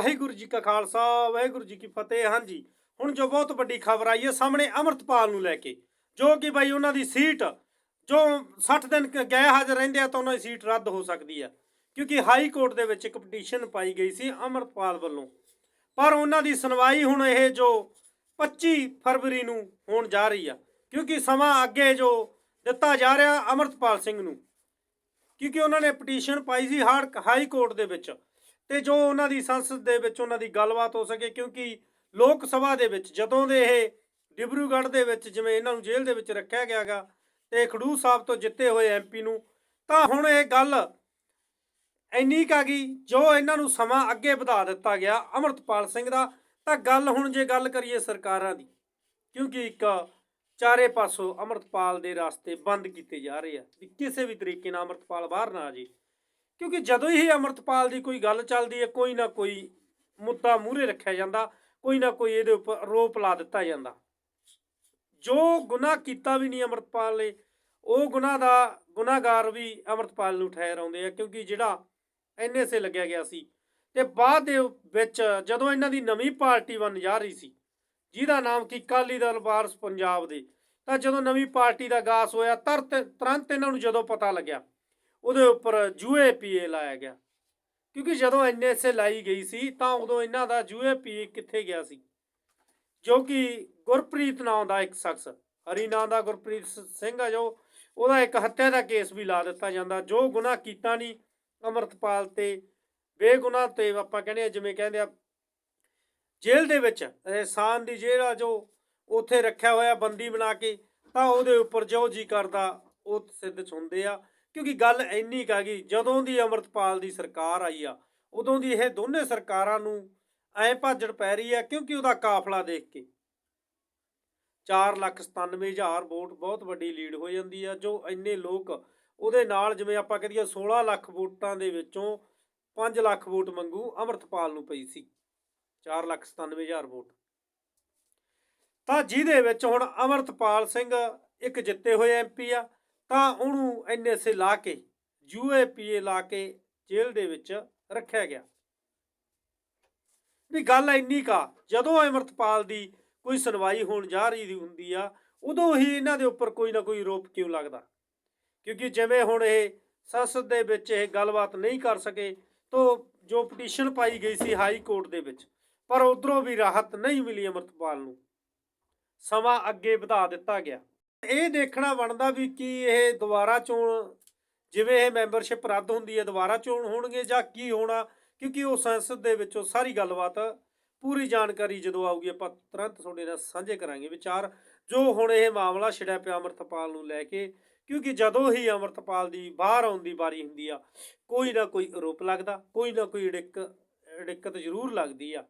ਵਾਹਿਗੁਰੂ ਜੀ ਕਾ ਖਾਲਸਾ, ਵਾਹਿਗੁਰੂ ਜੀ ਕੀ ਫਤਿਹ। ਹਾਂਜੀ, ਹੁਣ ਜੋ ਬਹੁਤ ਵੱਡੀ ਖਬਰ ਆਈ ਹੈ ਸਾਹਮਣੇ ਅਮਰਤਪਾਲ ਨੂੰ ਲੈ ਕੇ, ਜੋ ਕਿ ਬਈ ਉਹਨਾਂ ਦੀ ਸੀਟ, ਜੋ 60 ਦਿਨ ਗਏ ਹਾਜ਼ਰ ਰਹਿੰਦੇ ਆ ਤਾਂ ਉਹਨਾਂ ਦੀ ਸੀਟ ਰੱਦ ਹੋ ਸਕਦੀ ਆ, ਕਿਉਂਕਿ ਹਾਈ ਕੋਰਟ ਦੇ ਵਿੱਚ ਇੱਕ ਪਟੀਸ਼ਨ ਪਾਈ ਗਈ ਸੀ ਅਮਰਤਪਾਲ ਵੱਲੋਂ। ਪਰ ਉਹਨਾਂ ਦੀ ਸੁਣਵਾਈ ਹੁਣ ਇਹ ਜੋ 25 ਫਰਵਰੀ ਨੂੰ ਹੋਣ ਜਾ ਰਹੀ ਆ, ਕਿਉਂਕਿ ਸਮਾਂ ਅੱਗੇ ਜੋ ਦਿੱਤਾ ਜਾ ਰਿਹਾ ਅਮਰਤਪਾਲ ਸਿੰਘ ਨੂੰ, ਕਿਉਂਕਿ ਉਹਨਾਂ ਨੇ ਪਟੀਸ਼ਨ ਪਾਈ ਸੀ ਹਾਰਡ ਹਾਈ ਕੋਰਟ ਦੇ ਵਿੱਚ। ਤੇ ਜੋ ਉਹਨਾਂ ਦੀ ਸੰਸਦ ਦੇ ਵਿੱਚ ਉਹਨਾਂ ਦੀ ਗੱਲਬਾਤ ਹੋ ਸਕੇ, ਕਿਉਂਕਿ ਲੋਕ ਸਭਾ ਦੇ ਵਿੱਚ, ਜਦੋਂ ਦੇ ਇਹ ਡਿਬਰੂਗੜ੍ਹ ਦੇ ਵਿੱਚ ਜਿਵੇਂ ਇਹਨਾਂ ਨੂੰ ਜੇਲ੍ਹ ਦੇ ਵਿੱਚ ਰੱਖਿਆ ਗਿਆਗਾ ਤੇ ਖਡੂਰ ਸਾਹਿਬ ਤੋਂ ਜਿੱਤੇ ਹੋਏ ਐਮਪੀ ਨੂੰ, ਤਾਂ ਹੁਣ ਇਹ ਗੱਲ ਇੰਨੀ ਕੁ ਆ ਗਈ, ਜੋ ਇਹਨਾਂ ਨੂੰ ਸਮਾਂ ਅੱਗੇ ਵਧਾ ਦਿੱਤਾ ਗਿਆ ਅਮਰਤਪਾਲ ਸਿੰਘ ਦਾ, ਤਾਂ ਗੱਲ ਹੁਣ ਜੇ ਗੱਲ ਕਰੀਏ ਸਰਕਾਰਾਂ ਦੀ, ਕਿਉਂਕਿ ਇੱਕ ਚਾਰੇ ਪਾਸੋਂ ਅਮਰਤਪਾਲ ਦੇ ਰਸਤੇ ਬੰਦ ਕੀਤੇ ਜਾ ਰਹੇ ਆ, ਵੀ ਕਿਸੇ ਵੀ ਤਰੀਕੇ ਨਾਲ ਅਮਰਤਪਾਲ ਬਾਹਰ ਨਾ ਆ ਜੇ ਕਿਉਂਕਿ ਜਦੋਂ ਹੀ ਅਮਰਤਪਾਲ ਦੀ ਕੋਈ ਗੱਲ ਚੱਲਦੀ ਹੈ, ਕੋਈ ਨਾ ਕੋਈ ਮੁੱਦਾ ਮੂਹਰੇ ਰੱਖਿਆ ਜਾਂਦਾ, ਕੋਈ ਨਾ ਕੋਈ ਇਹਦੇ ਉੱਪਰ ਆਰੋਪ ਲਾ ਦਿੱਤਾ ਜਾਂਦਾ। ਜੋ ਗੁਨਾਹ ਕੀਤਾ ਵੀ ਨਹੀਂ ਅਮਰਤਪਾਲ ਨੇ, ਉਹ ਗੁਨਾਹ ਦਾ ਗੁਨਾਹਗਾਰ ਵੀ ਅਮਰਤਪਾਲ ਨੂੰ ਠਹਿਰਾਉਂਦੇ ਆ, ਕਿਉਂਕਿ ਜਿਹੜਾ ਐਨਐਸਏ ਲੱਗਿਆ ਗਿਆ ਸੀ ਤੇ ਬਾਅਦ ਦੇ ਵਿੱਚ ਜਦੋਂ ਇਹਨਾਂ ਦੀ ਨਵੀਂ ਪਾਰਟੀ ਬਣ ਜਾ ਰਹੀ ਸੀ, ਜਿਹਦਾ ਨਾਮ ਕੀ ਕਾਲੀ ਦਲ ਵਾਰਸ ਪੰਜਾਬ ਦੇ, ਤਾਂ ਜਦੋਂ ਨਵੀਂ ਪਾਰਟੀ ਦਾ ਗਾਸ ਹੋਇਆ, ਤਰਤ, ਤੁਰੰਤ ਇਹਨਾਂ ਨੂੰ ਜਦੋਂ ਪਤਾ ਲੱਗਿਆ ਉਹਦੇ ਉੱਪਰ ਜੂਏ ਪੀਏ ਲਾਇਆ ਗਿਆ। ਕਿਉਂਕਿ ਜਦੋਂ ਐਨਐਸਏ ਲਾਈ ਗਈ ਸੀ, ਤਾਂ ਉਦੋਂ ਇਹਨਾਂ ਦਾ ਜੂਏ ਪੀਏ ਕਿੱਥੇ ਗਿਆ ਸੀ? ਜੋ ਕਿ ਗੁਰਪ੍ਰੀਤ ਨਾਮ ਦਾ ਇੱਕ ਸ਼ਖਸ, ਹਰੀ ਨਾਮ ਦਾ ਗੁਰਪ੍ਰੀਤ ਸਿੰਘ ਆ ਜੋ, ਉਹਦਾ ਇੱਕ ਹੱਤਿਆ ਦਾ ਕੇਸ ਵੀ ਲਾ ਦਿੱਤਾ ਜਾਂਦਾ। ਜੋ ਗੁਨਾਹ ਕੀਤਾ ਨਹੀਂ ਅਮਰਤਪਾਲ ਤੇ, ਬੇਗੁਨਾਹ ਤੇ ਆਪਾਂ ਕਹਿੰਦੇ ਆ, ਜਿਵੇਂ ਕਹਿੰਦੇ ਆ, ਜੇਲ੍ਹ ਦੇ ਵਿੱਚ ਰਹਿਸਾਨ ਦੀ ਜੇਲ੍ਹ ਆ ਜੋ, ਉੱਥੇ ਰੱਖਿਆ ਹੋਇਆ ਬੰਦੀ ਬਣਾ ਕੇ, ਤਾਂ ਉਹਦੇ ਉੱਪਰ ਜੋ ਜੀ ਕਰਦਾ, ਉਹ ਸਿੱਧ ਹੁੰਦੇ ਆ। ਕਿਉਂਕਿ ਗੱਲ ਇੰਨੀ ਕੁ ਗਈ, ਜਦੋਂ ਦੀ ਅਮਰਤਪਾਲ ਦੀ ਸਰਕਾਰ ਆਈ ਆ, ਉਦੋਂ ਦੀ ਇਹ ਦੋਨੇ ਸਰਕਾਰਾਂ ਨੂੰ ਐ ਭਾਜੜ ਪੈ ਰਹੀ ਆ, ਕਿਉਂਕਿ ਉਹਦਾ ਕਾਫਲਾ ਦੇਖ ਕੇ। 497000 ਵੋਟ ਬਹੁਤ ਵੱਡੀ ਲੀਡ ਹੋ ਜਾਂਦੀ ਆ, ਜੋ ਇੰਨੇ ਲੋਕ ਉਹਦੇ ਨਾਲ ਜਿਵੇਂ ਆਪਾਂ ਕਹਦੀਏ 16 ਲੱਖ ਵੋਟਾਂ ਦੇ ਵਿੱਚੋਂ 5 ਲੱਖ ਵੋਟ ਮੰਗੂ ਅਮਰਤਪਾਲ ਨੂੰ ਪਈ ਸੀ 497000 ਵੋਟ। ਤਾਂ ਜਿਹਦੇ ਵਿੱਚ ਹੁਣ ਅਮਰਤਪਾਲ ਸਿੰਘ ਇੱਕ ਜਿੱਤੇ ਹੋਏ ਐਮਪੀ ਆ ਤਾਂ ਉਹਨੂੰ ਐਨਐਸਏ ਲਾ ਕੇ ਯੂਏਪੀਏ ਲਾ ਕੇ ਜੇਲ੍ਹ ਦੇ ਵਿੱਚ ਰੱਖਿਆ ਗਿਆ। ਵੀ ਗੱਲ ਇੰਨੀ ਕਾ, ਜਦੋਂ ਅਮਰਤਪਾਲ ਦੀ ਕੋਈ ਸੁਣਵਾਈ ਹੋਣ ਜਾ ਰਹੀ ਹੁੰਦੀ ਆ, ਉਦੋਂ ਹੀ ਇਹਨਾਂ ਦੇ ਉੱਪਰ ਕੋਈ ਨਾ ਕੋਈ ਰੋਪ ਕਿਉਂ ਲੱਗਦਾ? ਕਿਉਂਕਿ ਜਿਵੇਂ ਹੁਣ ਇਹ ਸੰਸਦ ਦੇ ਵਿੱਚ ਇਹ ਗੱਲਬਾਤ ਨਹੀਂ ਕਰ ਸਕੇ, ਤੋਂ ਜੋ ਪਟੀਸ਼ਨ ਪਾਈ ਗਈ ਸੀ ਹਾਈ ਕੋਰਟ ਦੇ ਵਿੱਚ, ਪਰ ਉਧਰੋਂ ਵੀ ਰਾਹਤ ਨਹੀਂ ਮਿਲੀ ਅਮਰਤਪਾਲ ਨੂੰ। ਸਮਾਂ ਅੱਗੇ ਵਧਾ ਦਿੱਤਾ ਗਿਆ। ਇਹ ਦੇਖਣਾ ਬਣਦਾ ਵੀ ਕੀ ਇਹ ਦੁਬਾਰਾ ਚੋਣ, ਜਿਵੇਂ ਇਹ ਮੈਂਬਰਸ਼ਿਪ ਰੱਦ ਹੁੰਦੀ ਹੈ, ਦੁਬਾਰਾ ਚੋਣ ਹੋਣਗੇ ਜਾਂ ਕੀ ਹੋਣਾ? ਕਿਉਂਕਿ ਉਹ ਸੰਸਦ ਦੇ ਵਿੱਚੋਂ ਸਾਰੀ ਗੱਲਬਾਤ, ਪੂਰੀ ਜਾਣਕਾਰੀ ਜਦੋਂ ਆਊਗੀ, ਆਪਾਂ ਤੁਰੰਤ ਤੁਹਾਡੇ ਨਾਲ ਸਾਂਝੇ ਕਰਾਂਗੇ ਵਿਚਾਰ, ਜੋ ਹੁਣ ਇਹ ਮਾਮਲਾ ਛਿੜਿਆ ਪਿਆ ਅਮਰਤਪਾਲ ਨੂੰ ਲੈ ਕੇ। ਕਿਉਂਕਿ ਜਦੋਂ ਹੀ ਅਮਰਤਪਾਲ ਦੀ ਬਾਹਰ ਆਉਣ ਦੀ ਵਾਰੀ ਹੁੰਦੀ ਆ, ਕੋਈ ਨਾ ਕੋਈ ਆਰੋਪ ਲੱਗਦਾ, ਕੋਈ ਨਾ ਕੋਈ ਡਿੱਕ ਦਿੱਕਤ ਜ਼ਰੂਰ ਲੱਗਦੀ ਆ।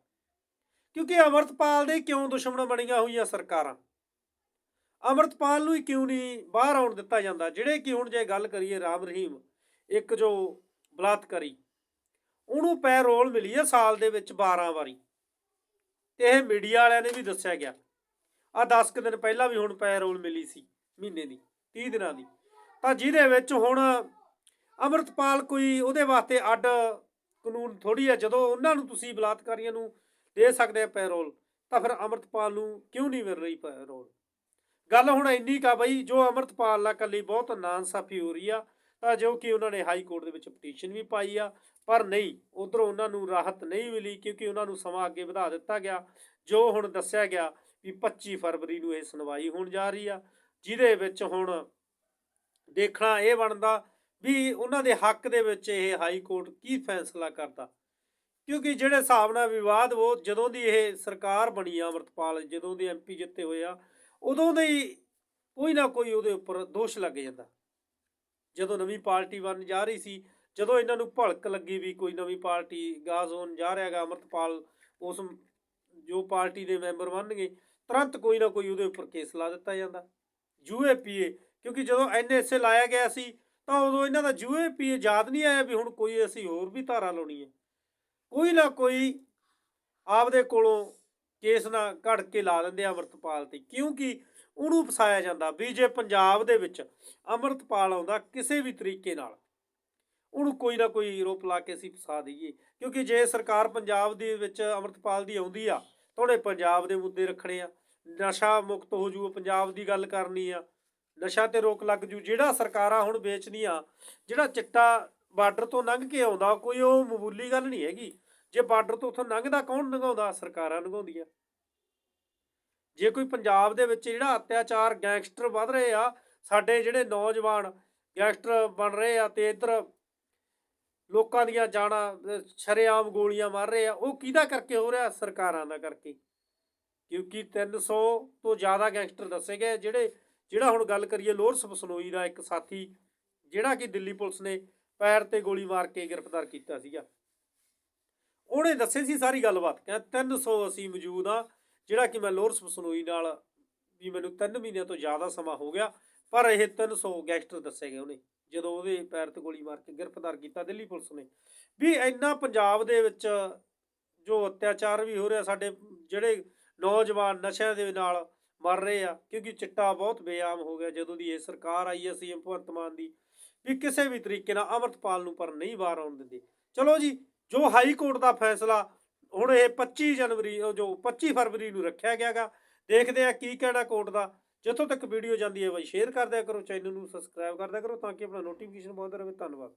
ਕਿਉਂਕਿ ਅਮਰਤਪਾਲ ਦੇ ਕਿਉਂ ਦੁਸ਼ਮਣ ਬਣੀਆਂ ਹੋਈਆਂ ਸਰਕਾਰਾਂ? ਅਮਰਤਪਾਲ ਨੂੰ ਹੀ ਕਿਉਂ ਨਹੀਂ ਬਾਹਰ ਆਉਣ ਦਿੱਤਾ ਜਾਂਦਾ? ਜਿਹੜੇ ਕਿ ਹੁਣ ਜੇ ਗੱਲ ਕਰੀਏ ਰਾਮ ਰਹੀਮ, ਇੱਕ ਜੋ ਬਲਾਤਕਾਰੀ, ਉਹਨੂੰ ਪੈਰੋਲ ਮਿਲੀ ਹੈ ਸਾਲ ਦੇ ਵਿੱਚ 12 ਵਾਰੀ। ਤੇ ਇਹ ਮੀਡੀਆ ਵਾਲਿਆਂ ਨੇ ਵੀ ਦੱਸਿਆ ਗਿਆ। ਆ 10 ਕੁ ਦਿਨ ਪਹਿਲਾਂ ਵੀ ਹੁਣ ਪੈਰੋਲ ਮਿਲੀ ਸੀ, ਮਹੀਨੇ ਦੀ 30 ਦਿਨਾਂ ਦੀ। ਤਾਂ ਜਿਹਦੇ ਵਿੱਚ ਹੁਣ ਅਮਰਤਪਾਲ ਕੋਈ ਉਹਦੇ ਵਾਸਤੇ ਅੱਡ ਕਾਨੂੰਨ ਥੋੜੀ ਹੈ ਜਦੋਂ ਉਹਨਾਂ ਨੂੰ ਤੁਸੀਂ ਬਲਾਤਕਾਰੀਆਂ ਨੂੰ ਦੇ ਸਕਦੇ ਆ ਪੈਰੋਲ, ਤਾਂ ਫਿਰ ਅਮਰਤਪਾਲ ਨੂੰ ਕਿਉਂ ਨਹੀਂ ਮਿਲ ਰਹੀ ਪੈਰੋਲ? ਗੱਲ ਹੁਣ ਇੰਨੀ ਕਾ ਬਈ, ਜੋ ਅਮਰਤਪਾਲ ਨਾਲ ਕੱਲੀ ਬਹੁਤ ਨਾਇਨਸਾਫੀ ਹੋ ਰਹੀ ਆ, ਤਾਂ ਜੋ ਕਿ ਉਹਨਾਂ ਨੇ ਹਾਈ ਕੋਰਟ ਦੇ ਵਿੱਚ ਪਟੀਸ਼ਨ ਵੀ ਪਾਈ ਆ, ਪਰ ਨਹੀਂ, ਉਧਰੋਂ ਉਹਨਾਂ ਨੂੰ ਰਾਹਤ ਨਹੀਂ ਮਿਲੀ, ਕਿਉਂਕਿ ਉਹਨਾਂ ਨੂੰ ਸਮਾਂ ਅੱਗੇ ਵਧਾ ਦਿੱਤਾ ਗਿਆ, ਜੋ ਹੁਣ ਦੱਸਿਆ ਗਿਆ ਵੀ 25 ਫਰਵਰੀ ਨੂੰ ਇਹ ਸੁਣਵਾਈ ਹੋਣ ਜਾ ਰਹੀ ਆ, ਜਿਹਦੇ ਵਿੱਚ ਹੁਣ ਦੇਖਣਾ ਇਹ ਬਣਦਾ ਵੀ ਉਹਨਾਂ ਦੇ ਹੱਕ ਦੇ ਵਿੱਚ ਇਹ ਹਾਈ ਕੋਰਟ ਕੀ ਫੈਸਲਾ ਕਰਦਾ। ਕਿਉਂਕਿ ਜਿਹੜੇ ਹਿਸਾਬ ਨਾਲ ਵਿਵਾਦ ਉਹ ਜਦੋਂ ਦੀ ਇਹ ਸਰਕਾਰ ਬਣੀ ਆ ਅਮਰਤਪਾਲ, ਜਦੋਂ ਦੇ ਐਮਪੀ ਜਿੱਤੇ ਹੋਏ ਆ ਉਦੋਂ ਦੇ ਹੀ ਕੋਈ ਨਾ ਕੋਈ ਉਹਦੇ ਉੱਪਰ ਦੋਸ਼ ਲੱਗ ਜਾਂਦਾ। ਜਦੋਂ ਨਵੀਂ ਪਾਰਟੀ ਬਣ ਜਾ ਰਹੀ ਸੀ, ਜਦੋਂ ਇਹਨਾਂ ਨੂੰ ਭਲਕ ਲੱਗੀ ਵੀ ਕੋਈ ਨਵੀਂ ਪਾਰਟੀ ਗਾਜ਼ ਹੋਣ ਜਾ ਰਿਹਾਗਾ ਅਮਰਤਪਾਲ ਉਸ ਜੋ ਪਾਰਟੀ ਦੇ ਮੈਂਬਰ ਬਣਨਗੇ, ਤੁਰੰਤ ਕੋਈ ਨਾ ਕੋਈ ਉਹਦੇ ਉੱਪਰ ਕੇਸ ਲਾ ਦਿੱਤਾ ਜਾਂਦਾ। ਯੂਏਪੀਏ ਕਿਉਂਕਿ ਜਦੋਂ ਐਨਐਸਏ ਲਾਇਆ ਗਿਆ ਸੀ, ਤਾਂ ਉਦੋਂ ਇਹਨਾਂ ਦਾ ਯੂਏਪੀਏ ਯਾਦ ਨਹੀਂ ਆਇਆ ਵੀ ਹੁਣ ਕੋਈ ਅਸੀਂ ਹੋਰ ਵੀ ਧਾਰਾ ਲਾਉਣੀ ਹੈ। ਕੋਈ ਨਾ ਕੋਈ ਆਪਦੇ ਕੋਲੋਂ ਕੇਸ ਨਾ ਘੜ ਕੇ ਲਾ ਦਿੰਦੇ ਆ ਅਮਰਤਪਾਲ ਤੇ, ਕਿਉਂਕਿ ਉਹਨੂੰ ਫਸਾਇਆ ਜਾਂਦਾ। ਵੀ ਜੇ ਪੰਜਾਬ ਦੇ ਵਿੱਚ ਅਮਰਤਪਾਲ ਆਉਂਦਾ ਕਿਸੇ ਵੀ ਤਰੀਕੇ ਨਾਲ, ਉਹਨੂੰ ਕੋਈ ਨਾ ਕੋਈ ਰੋਪ ਲਾ ਕੇ ਅਸੀਂ ਫਸਾ ਦਈਏ। ਕਿਉਂਕਿ ਜੇ ਸਰਕਾਰ ਪੰਜਾਬ ਦੇ ਵਿੱਚ ਅੰਮ੍ਰਿਤਪਾਲ ਦੀ ਆਉਂਦੀ ਆ, ਤਾਂ ਉਹਨੇ ਪੰਜਾਬ ਦੇ ਮੁੱਦੇ ਰੱਖਣੇ ਆ। ਨਸ਼ਾ ਮੁਕਤ ਹੋ ਜੂ, ਪੰਜਾਬ ਦੀ ਗੱਲ ਕਰਨੀ ਆ। ਨਸ਼ਾ ਤੇ ਰੋਕ ਲੱਗ ਜੂ। ਜਿਹੜਾ ਸਰਕਾਰਾਂ ਹੁਣ ਵੇਚਦੀਆਂ ਜਿਹੜਾ ਚਿੱਟਾ ਬਾਰਡਰ ਤੋਂ ਲੰਘ ਕੇ ਆਉਂਦਾ, ਕੋਈ ਉਹ ਮਾਮੂਲੀ ਗੱਲ ਨਹੀਂ ਹੈਗੀ। ਜੇ ਬਾਰਡਰ ਤੋਂ ਉੱਥੋਂ ਲੰਘਦਾ, ਕੌਣ ਲੰਘਾਉਂਦਾ? ਸਰਕਾਰਾਂ ਲੰਘਾਉਂਦੀਆਂ। ਜੇ ਕੋਈ ਪੰਜਾਬ ਦੇ ਵਿੱਚ ਜਿਹੜਾ ਅਤਿਆਚਾਰ ਗੈਂਗਸਟਰ ਵੱਧ ਰਹੇ ਆ, ਸਾਡੇ ਜਿਹੜੇ ਨੌਜਵਾਨ ਗੈਂਗਸਟਰ ਬਣ ਰਹੇ ਆ ਤੇ ਇੱਧਰ ਲੋਕਾਂ ਦੀਆਂ ਜਾਨਾਂ ਸ਼ਰੇਆਮ ਗੋਲੀਆਂ ਮਾਰ ਰਹੇ ਆ, ਉਹ ਕਿਹਦਾ ਕਰਕੇ ਹੋ ਰਿਹਾ? ਸਰਕਾਰਾਂ ਦਾ ਕਰਕੇ। ਕਿਉਂਕਿ 300 ਤੋਂ ਜ਼ਿਆਦਾ ਗੈਂਗਸਟਰ ਦੱਸੇ ਗਏ, ਜਿਹੜੇ, ਜਿਹੜਾ ਹੁਣ ਗੱਲ ਕਰੀਏ ਲੋਰਸ ਬਸਨੋਈ ਦਾ ਇੱਕ ਸਾਥੀ, ਜਿਹੜਾ ਕਿ ਦਿੱਲੀ ਪੁਲਿਸ ਨੇ ਪੈਰ ਤੇ ਗੋਲੀ ਮਾਰ ਕੇ ਗ੍ਰਿਫਤਾਰ ਕੀਤਾ ਸੀਗਾ। ਉਹਨੇ ਦੱਸੇ ਸੀ ਸਾਰੀ ਗੱਲਬਾਤ, ਕਹਿੰਦਾ 300 ਅਸੀਂ ਮੌਜੂਦ ਆ ਜਿਹੜਾ ਕਿ ਮੈਂ ਲੋਰਸ ਬਸਨੋਈ ਨਾਲ ਵੀ ਮੈਨੂੰ 3 ਮਹੀਨਿਆਂ ਤੋਂ ਜ਼ਿਆਦਾ ਸਮਾਂ ਹੋ ਗਿਆ, ਪਰ ਇਹ 300 ਗੈਂਗਸਟਰ ਦੱਸੇ ਗਏ ਉਹਨੇ, ਜਦੋਂ ਉਹਦੇ ਪੈਰ ਤੇ ਗੋਲੀ ਮਾਰ ਕੇ ਗ੍ਰਿਫਤਾਰ ਕੀਤਾ ਦਿੱਲੀ ਪੁਲਿਸ ਨੇ। ਵੀ ਇੰਨਾ ਪੰਜਾਬ ਦੇ ਵਿੱਚ ਜੋ ਅਤਿਆਚਾਰ ਵੀ ਹੋ ਰਿਹਾ, ਸਾਡੇ ਜਿਹੜੇ ਨੌਜਵਾਨ ਨਸ਼ਿਆਂ ਦੇ ਨਾਲ ਮਰ ਰਹੇ ਆ, ਕਿਉਂਕਿ ਚਿੱਟਾ ਬਹੁਤ ਬੇਆਮ ਹੋ ਗਿਆ, ਜਦੋਂ ਦੀ ਇਹ ਸਰਕਾਰ ਆਈ ਹੈ ਸੀਐਮ ਭਗਵੰਤ ਮਾਨ ਦੀ, ਵੀ ਕਿਸੇ ਵੀ ਤਰੀਕੇ ਨਾਲ ਅਮਰਤਪਾਲ ਨੂੰ ਪਰ ਨਹੀਂ ਬਾਹਰ ਆਉਣ ਦਿੰਦੇ। ਚਲੋ ਜੀ ਜੋ ਹਾਈ ਕੋਰਟ ਦਾ ਫੈਸਲਾ ਹੁਣ ਇਹ 25 ਜਨਵਰੀ ਜੋ 25 ਫਰਵਰੀ ਨੂੰ ਰੱਖਿਆ ਗਿਆਗਾ, ਦੇਖਦੇ ਆ ਕੀ ਕਹਿਣਾ ਕੋਰਟ ਦਾ। ਜਿੱਥੋਂ ਤੱਕ ਵੀਡੀਓ ਜਾਂਦੀ ਹੈ ਬਾਈ, ਸ਼ੇਅਰ ਕਰ ਦਿਆ ਕਰੋ, ਚੈਨਲ ਨੂੰ ਸਬਸਕ੍ਰਾਈਬ ਕਰ ਦਿਆ ਕਰੋ, ਤਾਂ ਕਿ ਆਪਣਾ ਨੋਟੀਫਿਕੇਸ਼ਨ ਬਹੁਤ ਰਹੇ ਧੰਨਵਾਦ।